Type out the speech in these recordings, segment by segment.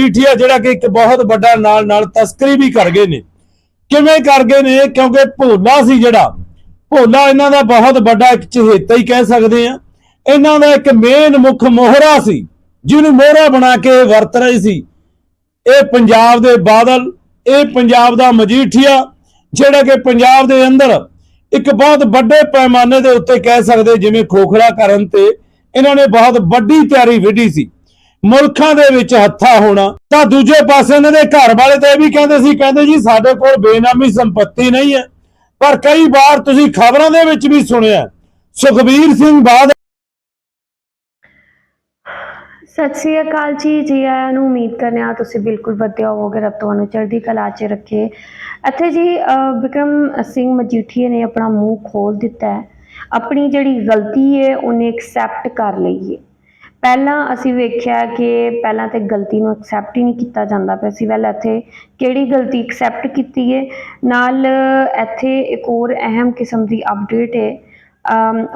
ਮਜੀਠੀਆ ਜਿਹੜਾ ਕਿ ਇੱਕ ਬਹੁਤ ਵੱਡਾ ਨਾਲ ਨਾਲ ਤਸਕਰੀ ਵੀ ਕਰ ਗਏ ਨੇ। ਕਿਵੇਂ ਕਰ ਗਏ ਨੇ? ਕਿਉਂਕਿ ਭੋਲਾ ਸੀ ਜਿਹੜਾ। ਭੋਲਾ ਇਹਨਾਂ ਦਾ ਬਹੁਤ ਵੱਡਾ ਇੱਕ ਚਹੇਤਾ ਹੀ ਕਹਿ ਸਕਦੇ ਆ ਇਹਨਾਂ ਦਾ ਇੱਕ ਮੇਨ ਮੁੱਖ ਮੋਹਰਾ ਸੀ। ਜਿਹਨੂੰ ਮੋਹਰਾ ਬਣਾ ਕੇ ਵਰਤ ਰਹੇ ਸੀ। ਇਹ ਪੰਜਾਬ ਦੇ ਬਾਦਲ, ਇਹ ਪੰਜਾਬ ਦਾ ਮਜੀਠੀਆ, ਜਿਹੜਾ ਕਿ ਪੰਜਾਬ ਦੇ ਅੰਦਰ ਇੱਕ ਬਹੁਤ ਵੱਡੇ ਪੈਮਾਨੇ ਦੇ ਉੱਤੇ ਕਹਿ ਸਕਦੇ ਜਿਵੇਂ ਖੋਖਲਾ ਕਰਨ ਤੇ ਇਹਨਾਂ ਨੇ ਬਹੁਤ ਵੱਡੀ ਤਿਆਰੀ ਵਿੱਢੀ ਸੀ। ਮੁਲਕਾਂ ਦੇ ਵਿੱਚ ਹੱਥਾ ਹੋਣਾ ਤਾਂ ਦੂਜੇ ਪਾਸੇ ਇਹਨਾਂ ਦੇ ਘਰ ਵਾਲੇ ਤਾਂ ਇਹ ਵੀ ਕਹਿੰਦੇ ਸੀ ਕਹਿੰਦੇ ਜੀ ਸਾਡੇ ਕੋਲ ਬੇਨਾਮੀ ਸੰਪਤੀ ਨਹੀਂ ਹੈ। ਪਰ ਕਈ ਵਾਰ ਤੁਸੀਂ ਖਬਰਾਂ ਦੇ ਵਿੱਚ ਵੀ ਸੁਣਿਆ ਸੁਖਬੀਰ ਸਿੰਘ ਬਾਦਲ ਸਤਿ ਸ੍ਰੀ ਅਕਾਲ ਜੀ ਜੀ ਆਇਆਂ ਨੂੰ ਉਮੀਦ ਕਰਨੇ ਆ ਤੁਸੀਂ ਬਿਲਕੁਲ ਵਧੀਆ ਹੋਵੋਗੇ ਰੱਬ ਤੁਹਾਨੂੰ ਚੜ੍ਹਦੀ ਕਲਾ 'ਚ ਰੱਖੇ। ਇੱਥੇ ਜੀ ਅਹ, ਵਿਕਰਮ ਸਿੰਘ ਮਜੀਠੀਏ ਨੇ ਆਪਣਾ ਮੂੰਹ ਖੋਲ ਦਿੱਤਾ ਹੈ। ਆਪਣੀ ਜਿਹੜੀ ਗਲਤੀ ਹੈ ਉਹਨੇ ਐਕਸੈਪਟ ਕਰ ਲਈ ਹੈ। ਪਹਿਲਾਂ ਅਸੀਂ ਵੇਖਿਆ ਕਿ ਪਹਿਲਾਂ ਤਾਂ ਗਲਤੀ ਨੂੰ ਐਕਸੈਪਟ ਹੀ ਨਹੀਂ ਕੀਤਾ ਜਾਂਦਾ ਪਿਆ ਸੀ। ਵੈਲ ਇੱਥੇ ਕਿਹੜੀ ਗਲਤੀ ਐਕਸੈਪਟ ਕੀਤੀ ਹੈ ਨਾਲ ਇੱਥੇ ਇੱਕ ਹੋਰ ਅਹਿਮ ਕਿਸਮ ਦੀ ਅਪਡੇਟ ਹੈ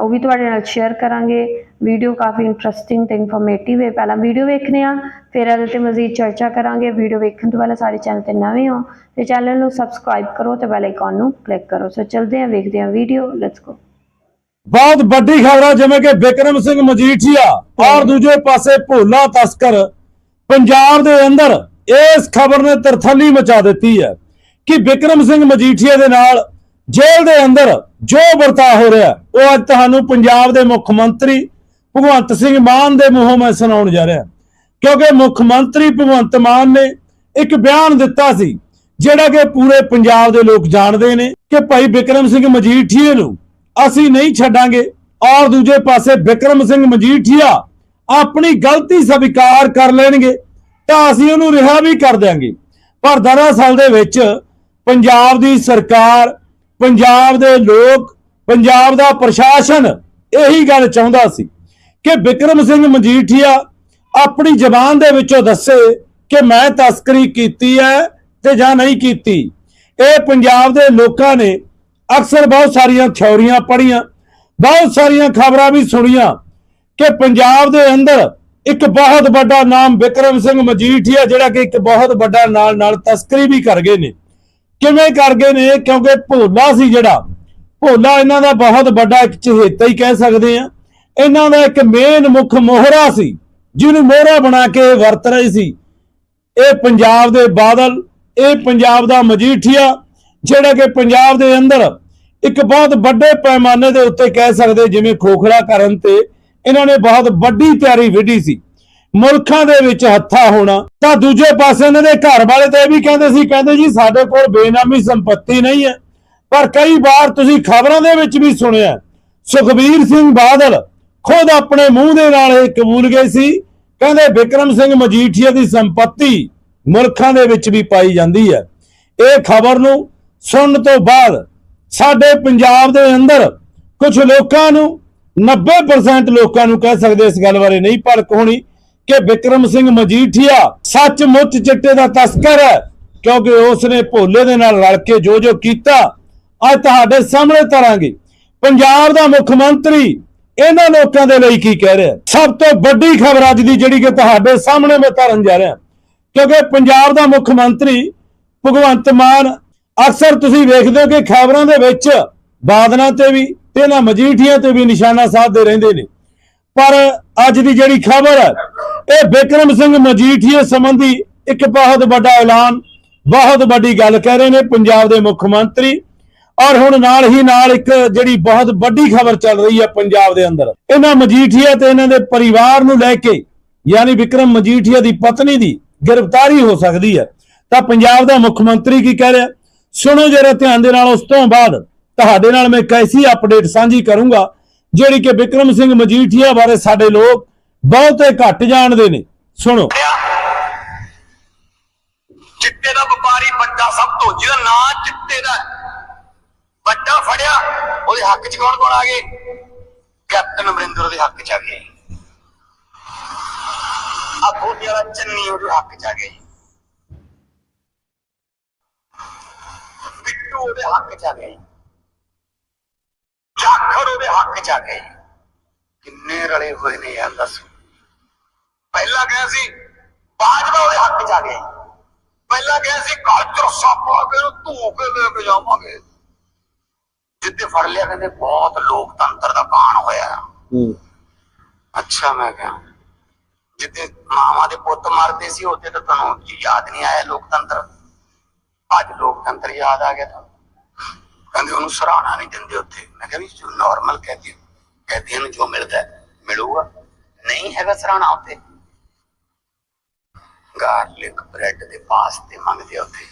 ਉਹ ਵੀ ਤੁਹਾਡੇ ਨਾਲ ਸ਼ੇਅਰ ਕਰਾਂਗੇ। ਵੀਡੀਓ ਕਾਫੀ ਇੰਟਰਸਟਿੰਗ ਤੇ ਇਨਫੋਰਮੇਟਿਵ ਹੈ ਪਹਿਲਾਂ ਵੀਡੀਓ ਵੇਖਨੇ ਆ ਫਿਰ ਇਹਦੇ ਤੇ ਮਜ਼ੀਦ ਚਰਚਾ ਕਰਾਂਗੇ। ਵੀਡੀਓ ਵੇਖਣ ਤੋਂ ਪਹਿਲਾਂ ਸਾਰੇ ਚੈਨਲ ਤੇ ਨਵੇਂ ਹੋ ਤੇ ਚੈਨਲ ਨੂੰ ਸਬਸਕ੍ਰਾਈਬ ਕਰੋ ਤੇ ਬੈਲ ਆਈਕਨ ਨੂੰ ਕਲਿੱਕ ਕਰੋ। ਸੋ ਚਲਦੇ ਹਾਂ, ਵੇਖਦੇ ਹਾਂ ਵੀਡੀਓ ਲੈਟਸ ਗੋ ਬਹੁਤ ਵੱਡੀ ਖਬਰ ਹੈ ਜਿਵੇਂ ਕਿ ਵਿਕਰਮ ਸਿੰਘ ਮਜੀਠੀਆ ਔਰ ਦੂਜੇ ਪਾਸੇ ਭੋਲਾ ਤਸਕਰ ਪੰਜਾਬ ਦੇ ਅੰਦਰ ਇਸ ਖਬਰ ਨੇ ਤਰਥੱਲੀ ਮਚਾ ਦਿੱਤੀ ਹੈ ਕਿ ਵਿਕਰਮ ਸਿੰਘ ਮਜੀਠੀਆ ਦੇ ਨਾਲ ਜੇਲ੍ਹ ਦੇ ਅੰਦਰ ਜੋ ਵਰਤਾਅ ਹੋ ਰਿਹਾ ਉਹ ਅੱਜ ਤੁਹਾਨੂੰ ਪੰਜਾਬ ਦੇ ਮੁੱਖ ਮੰਤਰੀ ਭਗਵੰਤ ਸਿੰਘ ਮਾਨ ਦੇ ਮੂੰਹੋਂ ਮੈਂ ਸੁਣਾਉਣ ਜਾ ਰਿਹਾ। ਕਿਉਂਕਿ ਮੁੱਖ ਮੰਤਰੀ ਭਗਵੰਤ ਮਾਨ ਨੇ ਇੱਕ ਬਿਆਨ ਦਿੱਤਾ ਸੀ ਜਿਹੜਾ ਕਿ ਪੂਰੇ ਪੰਜਾਬ ਦੇ ਲੋਕ ਜਾਣਦੇ ਨੇ ਕਿ ਭਾਈ ਵਿਕਰਮ ਸਿੰਘ ਮਜੀਠੀਏ ਨੂੰ ਅਸੀਂ ਨਹੀਂ ਛੱਡਾਂਗੇ। ਔਰ ਦੂਜੇ ਪਾਸੇ ਵਿਕਰਮ ਸਿੰਘ ਮਜੀਠੀਆ ਆਪਣੀ ਗਲਤੀ ਸਵੀਕਾਰ ਕਰ ਲੈਣਗੇ, ਤਾਂ ਅਸੀਂ ਉਹਨੂੰ ਰਿਹਾ ਵੀ ਕਰ ਦਿਆਂਗੇ। ਪਰ ਦਰਅਸਲ ਦੇ ਵਿੱਚ ਪੰਜਾਬ ਦੀ ਸਰਕਾਰ, ਪੰਜਾਬ ਦੇ ਲੋਕ, ਪੰਜਾਬ ਦਾ ਪ੍ਰਸ਼ਾਸਨ ਇਹੀ ਗੱਲ ਚਾਹੁੰਦਾ ਸੀ ਕਿ ਵਿਕਰਮ ਸਿੰਘ ਮਜੀਠੀਆ ਆਪਣੀ ਜ਼ਬਾਨ ਦੇ ਵਿੱਚੋਂ ਦੱਸੇ ਕਿ ਮੈਂ ਤਸਕਰੀ ਕੀਤੀ ਹੈ ਤੇ ਜਾਂ ਨਹੀਂ ਕੀਤੀ। ਇਹ ਪੰਜਾਬ ਦੇ ਲੋਕਾਂ ਨੇ ਅਕਸਰ ਬਹੁਤ ਸਾਰੀਆਂ ਥਿਉਰੀਆਂ ਪੜ੍ਹੀਆਂ, ਬਹੁਤ ਸਾਰੀਆਂ ਖਬਰਾਂ ਵੀ ਸੁਣੀਆਂ ਕਿ ਪੰਜਾਬ ਦੇ ਅੰਦਰ ਇੱਕ ਬਹੁਤ ਵੱਡਾ ਨਾਮ ਵਿਕਰਮ ਸਿੰਘ ਮਜੀਠੀਆ ਜਿਹੜਾ ਕਿ ਇੱਕ ਬਹੁਤ ਵੱਡਾ ਨਾਲ ਨਾਲ ਤਸਕਰੀ ਵੀ ਕਰ ਗਏ ਨੇ। ਕਿਵੇਂ ਕਰ ਗਏ ਨੇ? ਕਿਉਂਕਿ ਭੋਲਾ ਸੀ ਜਿਹੜਾ, ਭੋਲਾ ਇਹਨਾਂ ਦਾ ਬਹੁਤ ਵੱਡਾ ਇੱਕ ਚਹੇਤਾ ਹੀ ਕਹਿ ਸਕਦੇ ਆ ਇਹਨਾਂ ਦਾ ਇੱਕ ਮੇਨ ਮੁੱਖ ਮੋਹਰਾ ਸੀ, ਜਿਹਨੂੰ ਮੋਹਰਾ ਬਣਾ ਕੇ ਇਹ ਵਰਤ ਰਹੇ ਸੀ। ਇਹ ਪੰਜਾਬ ਦੇ ਬਾਦਲ, ਇਹ ਪੰਜਾਬ ਦਾ ਮਜੀਠੀਆ ਜਿਹੜਾ ਕਿ ਪੰਜਾਬ ਦੇ ਅੰਦਰ ਇੱਕ ਬਹੁਤ ਵੱਡੇ ਪੈਮਾਨੇ ਦੇ ਉੱਤੇ ਕਹਿ ਸਕਦੇ ਜਿਵੇਂ ਖੋਖਲਾ ਕਰਨ ਤੇ ਇਹਨਾਂ ਨੇ ਬਹੁਤ ਵੱਡੀ ਤਿਆਰੀ ਵਿੱਢੀ ਸੀ। ਮੁਲਕਾਂ ਦੇ ਵਿੱਚ ਹੱਥਾ ਹੋਣਾ, ਤਾਂ ਦੂਜੇ ਪਾਸੇ ਇਹਨਾਂ ਦੇ ਘਰ ਵਾਲੇ ਤਾਂ ਇਹ ਵੀ ਕਹਿੰਦੇ ਸੀ, ਕਹਿੰਦੇ ਜੀ ਸਾਡੇ ਕੋਲ ਬੇਨਾਮੀ ਸੰਪਤੀ ਨਹੀਂ ਹੈ। ਪਰ ਕਈ ਵਾਰ ਤੁਸੀਂ ਖਬਰਾਂ ਦੇ ਵਿੱਚ ਵੀ ਸੁਣਿਆ, ਸੁਖਬੀਰ ਸਿੰਘ ਬਾਦਲ ਖੁਦ ਆਪਣੇ ਮੂੰਹ ਦੇ ਨਾਲ ਇਹ ਕਬੂਲ ਗਏ ਸੀ, ਕਹਿੰਦੇ ਵਿਕਰਮ ਸਿੰਘ ਮਜੀਠੀਆ ਦੀ ਸੰਪਤੀ ਮੁਲਕਾਂ ਦੇ ਵਿੱਚ ਵੀ ਪਾਈ ਜਾਂਦੀ ਹੈ। ਇਹ ਖਬਰ ਨੂੰ ਸੁਣਨ ਤੋਂ ਬਾਅਦ ਸਾਡੇ ਪੰਜਾਬ ਦੇ ਅੰਦਰ ਕੁਝ ਲੋਕਾਂ ਨੂੰ 90% ਲੋਕਾਂ ਨੂੰ ਕਹਿ ਸਕਦੇ ਇਸ ਗੱਲ ਬਾਰੇ ਨਹੀਂ ਭੜਕ ਹੋਣੀ ਕਿ ਵਿਕਰਮ ਸਿੰਘ ਮਜੀਠੀਆ ਸੱਚਮੁੱਚ ਚਿੱਟੇ ਦਾ ਤਸਕਰ ਹੈ, ਕਿਉਂਕਿ ਉਸ ਨੇ ਭੋਲੇ ਦੇ ਨਾਲ ਰਲ ਕੇ ਜੋ ਜੋ ਕੀਤਾ, ਅੱਜ ਤੁਹਾਡੇ ਸਾਹਮਣੇ ਤਰਾਂਗੇ ਪੰਜਾਬ ਦਾ ਮੁੱਖ ਮੰਤਰੀ ਇਹਨਾਂ ਲੋਕਾਂ ਦੇ ਲਈ ਕੀ ਕਹਿ ਰਿਹਾ? ਸਭ ਤੋਂ ਵੱਡੀ ਖਬਰ ਅੱਜ ਦੀ ਜਿਹੜੀ ਕਿ ਤੁਹਾਡੇ ਸਾਹਮਣੇ ਮੈਂ ਧਰਨ ਜਾ ਰਿਹਾ, ਕਿਉਂਕਿ ਪੰਜਾਬ ਦਾ ਮੁੱਖ ਮੰਤਰੀ ਭਗਵੰਤ ਮਾਨ ਅਕਸਰ ਤੁਸੀਂ ਵੇਖਦੇ ਹੋ ਕਿ ਖਬਰਾਂ ਦੇ ਵਿੱਚ ਬਾਦਲਾਂ ਤੇ ਵੀ ਤੇ ਇਹਨਾਂ ਮਜੀਠੀਆਂ ਤੇ ਵੀ ਨਿਸ਼ਾਨਾ ਸਾਧਦੇ ਰਹਿੰਦੇ ਨੇ। ਪਰ ਅੱਜ ਦੀ ਜਿਹੜੀ ਖਬਰ ਹੈ, ਇਹ ਬਿਕਰਮ ਸਿੰਘ ਮਜੀਠੀਆ ਸੰਬੰਧੀ ਇੱਕ ਬਹੁਤ ਵੱਡਾ ਐਲਾਨ, ਬਹੁਤ ਵੱਡੀ ਗੱਲ ਕਹਿ ਰਹੇ ਨੇ ਪੰਜਾਬ ਦੇ ਮੁੱਖ ਮੰਤਰੀ। ਔਰ ਹੁਣ ਨਾਲ ਹੀ ਨਾਲ ਇੱਕ ਜਿਹੜੀ ਬਹੁਤ ਵੱਡੀ ਖਬਰ ਚੱਲ ਰਹੀ ਹੈ ਪੰਜਾਬ ਦੇ ਅੰਦਰ। ਇਹਨਾਂ ਮਜੀਠੀਆ ਤੇ ਇਹਨਾਂ ਦੇ ਪਰਿਵਾਰ ਨੂੰ ਲੈ ਕੇ, ਯਾਨੀ ਵਿਕਰਮ ਮਜੀਠੀਆ ਦੀ ਪਤਨੀ ਦੀ ਗ੍ਰਿਫਤਾਰੀ ਹੋ ਸਕਦੀ ਹੈ। ਤਾਂ ਪੰਜਾਬ ਦਾ ਮੁੱਖ ਮੰਤਰੀ ਕੀ ਕਹਿ ਰਿਹਾ? ਸੁਣੋ ਜਰਾ ਧਿਆਨ ਦੇ ਨਾਲ, ਉਸ ਤੋਂ ਬਾਅਦ ਤੁਹਾਡੇ ਨਾਲ ਮੈਂ ਕੈਸੀ ਅਪਡੇਟ ਸਾਂਝੀ ਕਰੂੰਗਾ, ਜਿਹੜੀ ਕਿ ਵਿਕਰਮ ਸਿੰਘ ਮਜੀਠੀਆ ਬਾਰੇ ਸਾਡੇ ਲੋਕ ਬਹੁਤੇ ਘੱਟ ਜਾਣਦੇ ਨੇ। ਸੁਣੋ। ਚਿੱਟੇ ਦਾ ਵਪਾਰੀ ਵੱਡਾ ਸਭ ਤੋਂ, ਜਿਹਦਾ ਨਾਂ ਚਿੱਟੇ ਦਾ ਵੱਡਾ ਫੜਿਆ, ਉਹਦੇ ਹੱਕ 'ਚ ਕੌਣ ਕੌਣ ਆ ਗਏ? ਕੈਪਟਨ ਅਮਰਿੰਦਰ ਦੇ ਹੱਕ 'ਚ ਆ ਗਏ। ਆ ਫੋਟੇ ਵਾਲਾ ਚੰਨੀ ਉਹਦੇ ਹੱਕ 'ਚ ਆ ਗਏ ਉਹਦੇ ਹੱਕ 'ਚ ਆ ਗਏ। ਜਾਖੜ ਉਹਦੇ ਹੱਕ 'ਚ ਆ ਗਏ। ਕਿੰਨੇ ਰਲੇ ਹੋਏ ਨੇ ਯਾਰ ਦੱਸੋ। ਪਹਿਲਾਂ ਗਿਆ ਸੀ ਬਾਜਵਾ ਉਹਦੇ ਹੱਕ ਚ ਆ ਗਿਆ ਪਹਿਲਾਂ ਕਿਹਾ ਸੀ ਕਾਲਚਰ ਸਾਪਾ ਕੇ ਨੂੰ ਧੂ ਕੇ ਲੈ ਕੇ ਜਾਵਾਂਗੇ। ਜਿੱਦੇ ਫੜ ਲਿਆ ਕਹਿੰਦੇ ਬਹੁਤ ਲੋਕਤੰਤਰ ਦਾ ਬਾਣ ਹੋਇਆ। ਅੱਛਾ ਮੈਂ ਕਿਹਾ ਜਿੱਦੇ ਮਾਵਾਂ ਦੇ ਪੁੱਤ ਮਰਦੇ ਸੀ ਉਹਦੇ ਤਾਂ ਤੁਹਾਨੂੰ ਯਾਦ ਨਹੀਂ ਆਇਆ ਲੋਕਤੰਤਰ? ਅੱਜ ਲੋਕਤੰਤਰ ਯਾਦ ਆ ਗਿਆ ਤੁਹਾਨੂੰ ਕਹਿੰਦੇ ਉਹਨੂੰ ਸਰਾਹਣਾ ਨਹੀਂ ਦਿੰਦੇ ਉੱਥੇ। ਮੈਂ ਕਿਹਾ ਵੀ ਨਾਰਮਲ ਕਹਤੇ ਕਹਤੇ ਨੂੰ ਜੋ ਮਿਲਦਾ ਮਿਲੂਗਾ। ਨਹੀਂ ਹੈਗਾ ਸਰਾਹਣਾ ਉੱਥੇ। ਗਾਰਲਿਕ ਬ੍ਰੈਡ ਦੇ ਪਾਸਤੇ ਮੰਗਦੇ ਉੱਥੇ।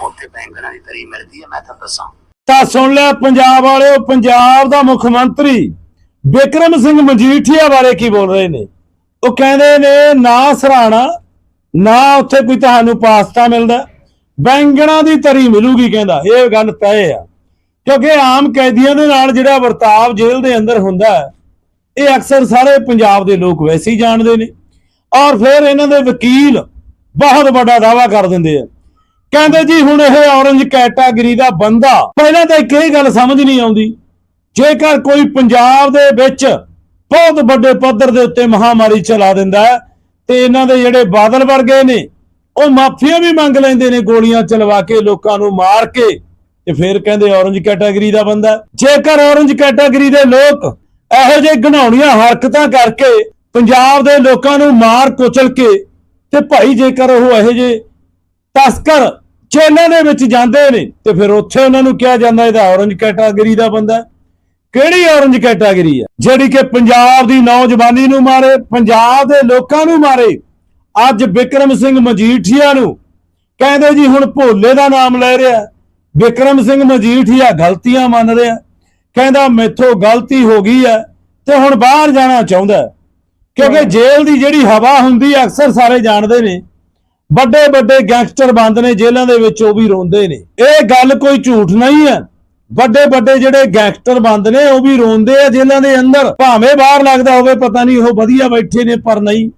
ਉੱਥੇ ਬੈਂਗਣਾ ਦੀ ਤਰੀ ਮਿਲਦੀ ਹੈ, ਮੈਂ ਤਾਂ ਦੱਸਾਂ। ਤਾਂ ਸੁਣ ਲੈ ਪੰਜਾਬ ਵਾਲਿਓ, ਪੰਜਾਬ ਦਾ ਮੁੱਖ ਮੰਤਰੀ ਬਿਕਰਮ ਸਿੰਘ ਮਜੀਠੀਆ ਬਾਰੇ ਕੀ ਬੋਲ ਰਹੇ ਨੇ? ਉਹ ਕਹਿੰਦੇ ਨੇ, ਨਾ ਸਰਾਣਾ, ਨਾ ਉੱਥੇ ਕੋਈ ਤੁਹਾਨੂੰ ਪਾਸਤਾ ਮਿਲਦਾ। ਬੈਂਗਣਾ ਦੀ ਤਰੀ ਮਿਲੂਗੀ ਕਹਿੰਦਾ, ਇਹ ਗੱਲ ਤੈਅ ਆ। ਕਿਉਂਕਿ ਆਮ ਕੈਦੀਆਂ ਦੇ ਨਾਲ ਜਿਹੜਾ ਵਰਤਾਵ ਜੇਲ੍ਹ ਦੇ ਅੰਦਰ ਹੁੰਦਾ ਇਹ ਅਕਸਰ ਸਾਰੇ ਪੰਜਾਬ ਦੇ ਲੋਕ ਵੈਸੇ ਹੀ ਜਾਣਦੇ ਨੇ। ਔਰ ਫਿਰ ਇਹਨਾਂ ਦੇ ਵਕੀਲ ਬਹੁਤ ਵੱਡਾ ਦਾਵਾ ਕਰ ਦਿੰਦੇ ਆ। ਕਹਿੰਦੇ ਜੀ, ਹੁਣ ਇਹ ਔਰੰਜ ਕੈਟਾਗਰੀ ਦਾ ਬੰਦਾ, ਪਹਿਲਾਂ ਤਾਂ ਇੱਕ ਇਹ ਗੱਲ ਸਮਝ ਨਹੀਂ ਆਉਂਦੀ, ਜੇਕਰ ਕੋਈ ਪੰਜਾਬ ਦੇ ਵਿੱਚ ਬਹੁਤ ਵੱਡੇ ਪੱਧਰ ਦੇ ਉੱਤੇ ਮਹਾਮਾਰੀ ਚਲਾ ਦਿੰਦਾ ਹੈ, ਤੇ ਇਹਨਾਂ ਦੇ ਜਿਹੜੇ ਬਾਦਲ ਵਰਗੇ ਨੇ ਉਹ ਮਾਫੀਆਂ ਵੀ ਮੰਗ ਲੈਂਦੇ ਨੇ ਗੋਲੀਆਂ ਚਲਵਾ ਕੇ ਲੋਕਾਂ ਨੂੰ ਮਾਰ ਕੇ ਤੇ ਫਿਰ ਕਹਿੰਦੇ ਔਰੰਜ ਕੈਟਾਗਰੀ ਦਾ ਬੰਦਾ ਜੇਕਰ ਔਰੰਜ ਕੈਟਾਗਰੀ ਦੇ ਲੋਕ ਇਹੋ ਜਿਹੇ ਘਣਾਉਣੀਆਂ ਹਰਕਤਾਂ ਕਰਕੇ ਪੰਜਾਬ ਦੇ ਲੋਕਾਂ ਨੂੰ ਮਾਰ ਕੁਚਲ ਕੇ ਤੇ ਭਾਈ ਜੇਕਰ ਉਹ ਇਹੋ ਜਿਹੇ ਤਸਕਰ ਜੇਲ੍ਹਾਂ ਦੇ ਵਿੱਚ ਜਾਂਦੇ ਨੇ ਤੇ ਫਿਰ ਉੱਥੇ ਉਹਨਾਂ ਨੂੰ ਕਿਹਾ ਜਾਂਦਾ ਇਹਦਾ ਔਰੰਜ ਕੈਟਾਗਰੀ ਦਾ ਬੰਦਾ ਕਿਹੜੀ ਔਰੰਜ ਕੈਟਾਗਰੀ ਹੈ? ਜਿਹੜੀ ਕਿ ਪੰਜਾਬ ਦੀ ਨੌਜਵਾਨੀ ਨੂੰ ਮਾਰੇ, ਪੰਜਾਬ ਦੇ ਲੋਕਾਂ ਨੂੰ ਮਾਰੇ ਅੱਜ ਵਿਕਰਮ ਸਿੰਘ ਮਜੀਠੀਆ ਨੂੰ ਕਹਿੰਦੇ ਜੀ ਹੁਣ ਭੋਲੇ ਦਾ ਨਾਮ ਲੈ ਰਿਹਾ। ਵਿਕਰਮ ਸਿੰਘ ਮਜੀਠੀਆ ਗਲਤੀਆਂ ਮੰਨ ਰਿਹਾ। ਕਹਿੰਦਾ ਮੈਥੋਂ ਗਲਤੀ ਹੋ ਗਈ ਹੈ ਤੇ ਹੁਣ ਬਾਹਰ ਜਾਣਾ ਚਾਹੁੰਦਾ। ਕਿਉਂਕਿ ਜੇਲ੍ਹ ਦੀ ਜਿਹੜੀ ਹਵਾ ਹੁੰਦੀ ਅਕਸਰ ਸਾਰੇ ਜਾਣਦੇ ਨੇ। ਵੱਡੇ ਵੱਡੇ ਗੈਂਗਸਟਰ ਬੰਦ ਨੇ ਜੇਲ੍ਹਾਂ ਦੇ ਵਿੱਚ ਉਹ ਵੀ ਰੋਂਦੇ ਨੇ। ਇਹ ਗੱਲ ਕੋਈ ਝੂਠ ਨਹੀਂ ਹੈ। ਵੱਡੇ ਵੱਡੇ ਜਿਹੜੇ ਗੈਂਗਸਟਰ ਬੰਦ ਨੇ ਉਹ ਵੀ ਰੋਂਦੇ ਆ ਜੇਲ੍ਹਾਂ ਦੇ ਅੰਦਰ। ਭਾਵੇਂ ਬਾਹਰ ਲੱਗਦਾ ਹੋਵੇ ਪਤਾ ਨਹੀਂ ਉਹ ਵਧੀਆ ਬੈਠੇ ਨੇ ਪਰ ਨਹੀਂ।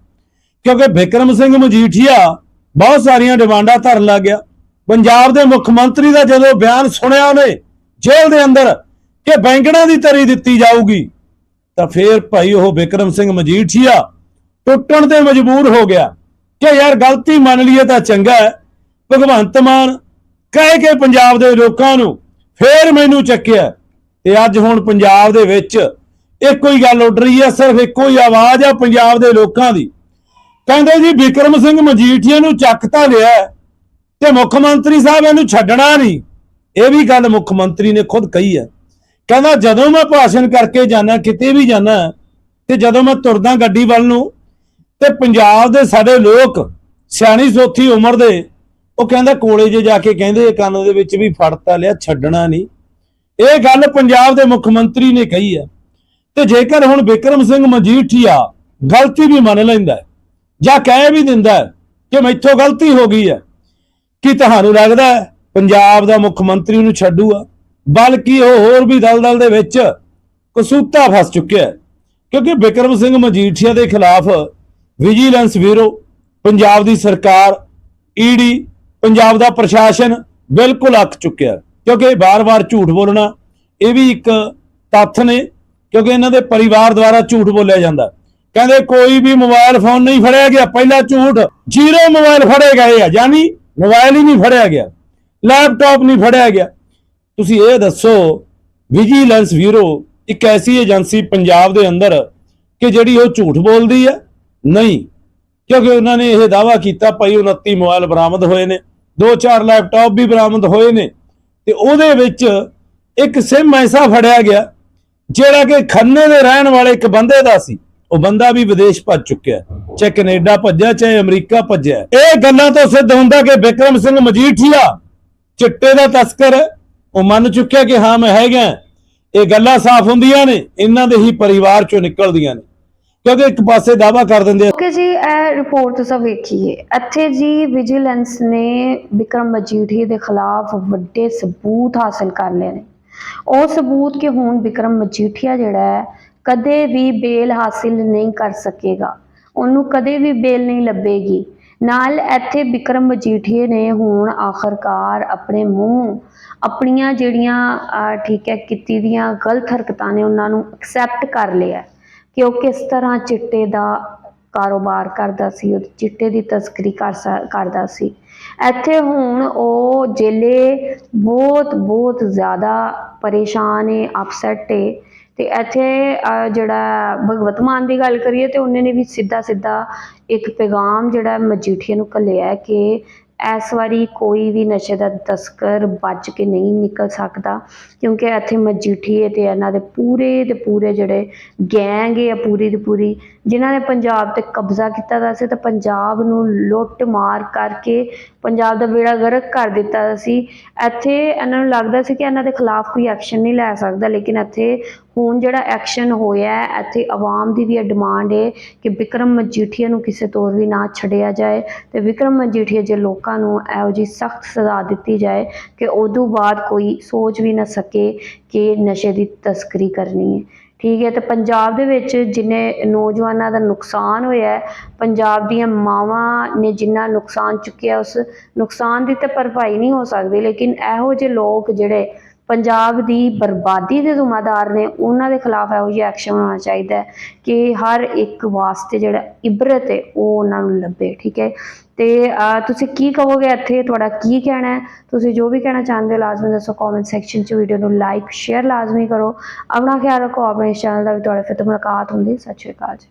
ਕਿਉਂਕਿ ਵਿਕਰਮ ਸਿੰਘ ਮਜੀਠੀਆ ਬਹੁਤ ਸਾਰੀਆਂ ਡਿਮਾਂਡਾਂ ਧਰਨ ਲੱਗ ਗਿਆ। ਪੰਜਾਬ ਦੇ ਮੁੱਖ ਮੰਤਰੀ ਦਾ ਜਦੋਂ ਬਿਆਨ ਸੁਣਿਆ ਉਹਨੇ ਜੇਲ੍ਹ ਦੇ ਅੰਦਰ ਕਿ ਬੈਂਗਣਾ ਦੀ ਤਰੀ ਦਿੱਤੀ ਜਾਊਗੀ, ਤਾਂ ਫੇਰ ਭਾਈ ਉਹ ਵਿਕਰਮ ਸਿੰਘ ਮਜੀਠੀਆ ਟੁੱਟਣ ਤੇ ਮਜਬੂਰ ਹੋ ਗਿਆ ਕਿ ਯਾਰ ਗਲਤੀ ਮੰਨ ਲਈਏ ਤਾਂ ਚੰਗਾ ਹੈ। ਭਗਵੰਤ ਮਾਨ ਕਹਿ ਕੇ ਪੰਜਾਬ ਦੇ ਲੋਕਾਂ ਨੂੰ ਫੇਰ ਮੈਨੂੰ ਚੱਕਿਆ ਤੇ ਅੱਜ ਹੁਣ ਪੰਜਾਬ ਦੇ ਵਿੱਚ ਇੱਕੋ ਹੀ ਗੱਲ ਉੱਡ ਰਹੀ ਹੈ, ਸਿਰਫ ਇੱਕੋ ਹੀ ਆਵਾਜ਼ ਆ ਪੰਜਾਬ ਦੇ ਲੋਕਾਂ ਦੀ। ਕਹਿੰਦੇ ਜੀ ਵਿਕਰਮ ਸਿੰਘ ਮਜੀਠੀਆ ਨੂੰ ਚੱਕ ਤਾਂ ਲਿਆ ਤੇ ਮੁੱਖ ਮੰਤਰੀ ਸਾਹਿਬ ਇਹਨੂੰ ਛੱਡਣਾ ਨਹੀਂ। ਇਹ ਵੀ ਗੱਲ ਮੁੱਖ ਮੰਤਰੀ ਨੇ ਖੁਦ ਕਹੀ ਹੈ। ਕਹਿੰਦਾ ਜਦੋਂ ਮੈਂ ਭਾਸ਼ਣ ਕਰਕੇ ਜਾਣਾ ਕਿਤੇ ਵੀ ਜਾਣਾ ਤੇ ਜਦੋਂ ਮੈਂ ਤੁਰਦਾ ਗੱਡੀ ਵੱਲ ਨੂੰ, ਤੇ ਪੰਜਾਬ ਦੇ ਸਾਡੇ ਲੋਕ ਸਿਆਣੀ ਸੋਥੀ ਉਮਰ ਦੇ, ਉਹ ਕਹਿੰਦਾ ਕੋਲੇ ਜੇ ਜਾ ਕੇ ਕਹਿੰਦੇ ਕੰਨ ਦੇ ਵਿੱਚ ਵੀ ਫੜਤਾ ਲਿਆ, ਛੱਡਣਾ ਨਹੀਂ। ਇਹ ਗੱਲ ਪੰਜਾਬ ਦੇ ਮੁੱਖ ਮੰਤਰੀ ਨੇ ਕਹੀ ਹੈ। ਤੇ ਜੇਕਰ ਹੁਣ ਵਿਕਰਮ ਸਿੰਘ ਮਜੀਠੀਆ ਗਲਤੀ ਵੀ ਮੰਨ ਲੈਂਦਾ ਜਾਂ ਕਹਿ ਵੀ ਦਿੰਦਾ ਹੈ ਕਿ ਮੈਥੋਂ ਗਲਤੀ ਹੋ ਗਈ ਹੈ। ਕਿ ਤੁਹਾਨੂੰ ਲੱਗਦਾ ਪੰਜਾਬ ਦਾ ਮੁੱਖ ਮੰਤਰੀ ਨੂੰ ਛੱਡੂਗਾ? ਬਲਕਿ ਉਹ ਹੋਰ ਵੀ ਦਲਦਲ ਦੇ ਵਿੱਚ ਕਸੂਤਾ ਫਸ ਚੁੱਕਿਆ ਕਿਉਂਕਿ ਬਿਕਰਮ ਸਿੰਘ ਮਜੀਠੀਆ ਦੇ ਖਿਲਾਫ ਵਿਜੀਲੈਂਸ ਬਿਊਰੋ, ਪੰਜਾਬ ਦੀ ਸਰਕਾਰ ਈਡੀ ਪੰਜਾਬ ਦਾ ਪ੍ਰਸ਼ਾਸਨ ਬਿਲਕੁਲ ਅੱਕ ਚੁੱਕਿਆ ਹੈ। ਕਿਉਂਕਿ ਬਾਰ-ਬਾਰ ਝੂਠ ਬੋਲਣਾ, ਇਹ ਵੀ ਇੱਕ ਤੱਥ ਨੇ, ਕਿਉਂਕਿ ਇਹਨਾਂ ਦੇ ਪਰਿਵਾਰ ਦੁਆਰਾ ਝੂਠ ਬੋਲਿਆ ਜਾਂਦਾ ਕਹਿੰਦੇ ਕੋਈ ਵੀ ਮੋਬਾਈਲ ਫੋਨ ਨਹੀਂ ਫੜਿਆ ਗਿਆ, ਪਹਿਲਾ ਝੂਠ, ਜ਼ੀਰੋ ਮੋਬਾਈਲ ਫੜੇ ਗਏ ਆ, ਯਾਨੀ ਮੋਬਾਈਲ ਹੀ ਨਹੀਂ ਫੜਿਆ ਗਿਆ, ਲੈਪਟਾਪ ਨਹੀਂ ਫੜਿਆ ਗਿਆ। ਤੁਸੀਂ ਇਹ ਦੱਸੋ ਵਿਜੀਲੈਂਸ ਬਿਊਰੋ ਇੱਕ ਐਸੀ ਏਜੰਸੀ ਪੰਜਾਬ ਦੇ ਅੰਦਰ ਕਿ ਜਿਹੜੀ ਉਹ ਝੂਠ ਬੋਲਦੀ ਹੈ ਨਹੀਂ, ਕਿਉਂਕਿ ਉਹਨਾਂ ਨੇ ਇਹ ਦਾਵਾ ਕੀਤਾ ਭਾਈ 29 ਮੋਬਾਈਲ ਬਰਾਮਦ ਹੋਏ ਨੇ, ਦੋ ਚਾਰ ਲੈਪਟਾਪ ਵੀ ਬਰਾਮਦ ਹੋਏ ਨੇ, ਤੇ ਉਹਦੇ ਵਿੱਚ ਇੱਕ ਸਿਮ ਐਸਾ ਫੜਿਆ ਗਿਆ, ਜਿਹੜਾ ਕਿ ਖੰਨੇ ਦੇ ਰਹਿਣ ਵਾਲੇ ਇੱਕ ਬੰਦੇ ਦਾ ਸੀ। ਉਹ ਬੰਦਾ ਵੀ ਵਿਦੇਸ਼ ਭੱਜ ਚੁੱਕਿਆ ਚਾਹੇ ਕੈਨੇਡਾ ਭੱਜਿਆ, ਚਾਹੇ ਅਮਰੀਕਾ ਭੱਜਿਆ ਇਹ ਗੱਲਾਂ ਤੋਂ ਸਿੱਧ ਹੁੰਦਾ ਕਿ ਵਿਕਰਮ ਸਿੰਘ ਮਜੀਠੀਆ ਚਿੱਟੇ ਦਾ ਤਸਕਰ ਉਹ ਮੰਨ ਚੁੱਕਿਆ ਕਿ ਹਾਂ, ਮੈਂ ਹੈਗਾ ਇਹ ਗੱਲਾਂ ਸਾਫ਼ ਹੁੰਦੀਆਂ ਨੇ, ਇਹਨਾਂ ਦੇ ਹੀ ਪਰਿਵਾਰ ਚੋਂ ਨਿਕਲਦੀਆਂ ਨੇ। ਕਿਉਂਕਿ ਇੱਕ ਪਾਸੇ ਦਾਵਾ ਕਰ ਦਿੰਦੇ ਆ। ਓਕੇ ਜੀ, ਇਹ ਰਿਪੋਰਟ ਤੁਸੀਂ ਵੇਖੀਏ ਇੱਥੇ ਜੀ ਵਿਜੀਲੈਂਸ ਨੇ ਵਿਕਰਮ ਮਜੀਠੀਆ ਦੇ ਖਿਲਾਫ ਵੱਡੇ ਸਬੂਤ ਹਾਸਲ ਕਰ ਲਏ ਨੇ। ਉਹ ਸਬੂਤ ਕਿ ਹੁਣ ਵਿਕਰਮ ਮਜੀਠੀਆ ਜਿਹੜਾ ਹੈ ਕਦੇ ਵੀ ਬੇਲ ਹਾਸਿਲ ਨਹੀਂ ਕਰ ਸਕੇਗਾ। ਉਹਨੂੰ ਕਦੇ ਵੀ ਬੇਲ ਨਹੀਂ ਲੱਭੇਗੀ। ਨਾਲ ਇੱਥੇ ਬਿਕਰਮ ਮਜੀਠੀਏ ਨੇ ਹੁਣ ਆਖਰਕਾਰ ਆਪਣੇ ਮੂੰਹ, ਆਪਣੀਆਂ ਜਿਹੜੀਆਂ ਠੀਕ ਹੈ, ਕੀਤੀ ਦੀਆਂ ਗਲਤ ਹਰਕਤਾਂ ਨੇ ਉਹਨਾਂ ਨੂੰ ਐਕਸੈਪਟ ਕਰ ਲਿਆ ਕਿ ਉਹ ਕਿਸ ਤਰ੍ਹਾਂ ਚਿੱਟੇ ਦਾ ਕਾਰੋਬਾਰ ਕਰਦਾ ਸੀ, ਉਹ ਚਿੱਟੇ ਦੀ ਤਸਕਰੀ ਕਰ ਸਕ- ਕਰਦਾ ਸੀ। ਇੱਥੇ ਹੁਣ ਉਹ ਜੇਲੇ ਬਹੁਤ ਬਹੁਤ ਜ਼ਿਆਦਾ ਪਰੇਸ਼ਾਨ ਹੈ ਅਪਸੈਟ ਹੈ ਤੇ ਇੱਥੇ ਜਿਹੜਾ ਭਗਵਤ ਮਾਨ ਦੀ ਗੱਲ ਕਰੀਏ ਤੇ ਉਹਨੇ ਨੇ ਵੀ ਸਿੱਧਾ ਸਿੱਧਾ ਇੱਕ ਪੈਗਾਮ ਜਿਹੜਾ ਮਜੀਠੀਆ ਨੂੰ ਘੱਲਿਆ ਕਿ ਇਸ ਵਾਰੀ ਕੋਈ ਵੀ ਨਸ਼ੇ ਦਾ ਤਸਕਰ ਬਚ ਕੇ ਨਹੀਂ ਨਿਕਲ ਸਕਦਾ, ਕਿਉਂਕਿ ਇੱਥੇ ਮਜੀਠੀਏ ਤੇ ਇਹਨਾਂ ਦੇ ਪੂਰੇ ਦੇ ਪੂਰੇ ਜਿਹੜੇ ਗੈਂਗ ਹੈ, ਪੂਰੀ ਦੀ ਪੂਰੀ ਜਿਨ੍ਹਾਂ ਨੇ ਪੰਜਾਬ ਤੇ ਕਬਜ਼ਾ ਕੀਤਾ ਦਾ ਸੀ, ਤੇ ਪੰਜਾਬ ਨੂੰ ਲੁੱਟ ਮਾਰ ਕਰਕੇ ਪੰਜਾਬ ਦਾ ਬੇੜਾ ਗਰਕ ਕਰ ਦਿੱਤਾ ਸੀ। ਇੱਥੇ ਇਹਨਾਂ ਨੂੰ ਲੱਗਦਾ ਸੀ ਕਿ ਇਹਨਾਂ ਦੇ ਖਿਲਾਫ ਕੋਈ ਐਕਸ਼ਨ ਨਹੀਂ ਲੈ ਸਕਦਾ, ਲੇਕਿਨ ਇੱਥੇ ਹੁਣ ਜਿਹੜਾ ਐਕਸ਼ਨ ਹੋਇਆ ਇੱਥੇ ਆਵਾਮ ਦੀ ਵੀ ਇਹ ਡਿਮਾਂਡ ਹੈ ਕਿ ਵਿਕਰਮ ਮਜੀਠੀਆ ਨੂੰ ਕਿਸੇ ਤੌਰ ਵੀ ਨਾ ਛੱਡਿਆ ਜਾਏ ਤੇ ਵਿਕਰਮ ਮਜੀਠੀਆ ਜੇ ਲੋਕਾਂ ਨੂੰ ਇਹੋ ਜਿਹੀ ਸਖਤ ਸਜ਼ਾ ਦਿੱਤੀ ਜਾਏ ਕਿ ਉਦੋਂ ਬਾਅਦ ਕੋਈ ਸੋਚ ਵੀ ਨਾ ਸਕੇ ਕਿ ਨਸ਼ੇ ਦੀ ਤਸਕਰੀ ਕਰਨੀ ਹੈ। ਠੀਕ ਹੈ, ਤੇ ਪੰਜਾਬ ਦੇ ਵਿੱਚ ਜਿੰਨੇ ਨੌਜਵਾਨਾਂ ਦਾ ਨੁਕਸਾਨ ਹੋਇਆ ਪੰਜਾਬ ਦੀਆਂ ਮਾਵਾਂ ਨੇ ਜਿੰਨਾ ਨੁਕਸਾਨ ਚੁੱਕਿਆ, ਉਸ ਨੁਕਸਾਨ ਦੀ ਤਾਂ ਭਰਪਾਈ ਨਹੀਂ ਹੋ ਸਕਦੀ, ਲੇਕਿਨ ਇਹੋ ਜਿਹੇ ਲੋਕ ਜਿਹੜੇ ਪੰਜਾਬ ਦੀ ਬਰਬਾਦੀ ਦੇ ਜ਼ਿੰਮੇਦਾਰ ਨੇ, ਉਹਨਾਂ ਦੇ ਖਿਲਾਫ ਇਹੋ ਜਿਹਾ ਐਕਸ਼ਨ ਹੋਣਾ ਚਾਹੀਦਾ ਕਿ ਹਰ ਇੱਕ ਵਾਸਤੇ ਜਿਹੜਾ ਇਬਰਤ ਹੈ, ਉਹ ਉਹਨਾਂ ਨੂੰ ਲੱਭੇ, ਠੀਕ ਹੈ। ਤੇ ਤੁਸੀਂ ਕੀ ਕਹੋਗੇ ਇੱਥੇ? ਤੁਹਾਡਾ ਕੀ ਕਹਿਣਾ ਹੈ? ਤੁਸੀਂ ਜੋ ਵੀ ਕਹਿਣਾ ਚਾਹੁੰਦੇ ਹੋ, ਲਾਜ਼ਮੀ ਦੱਸੋ ਕਮੈਂਟ ਸੈਕਸ਼ਨ 'ਚ ਵੀਡੀਓ ਨੂੰ ਲਾਈਕ ਸ਼ੇਅਰ ਲਾਜ਼ਮੀ ਕਰੋ। ਆਪਣਾ ਖਿਆਲ ਰੱਖੋ, ਆਪਣੇ ਚੈਨਲ ਦਾ ਵੀ ਤੁਹਾਡੇ ਫਿਰ ਤੋਂ ਮੁਲਾਕਾਤ ਹੁੰਦੀ। ਸਤਿ ਸ਼੍ਰੀ ਅਕਾਲ ਜੀ।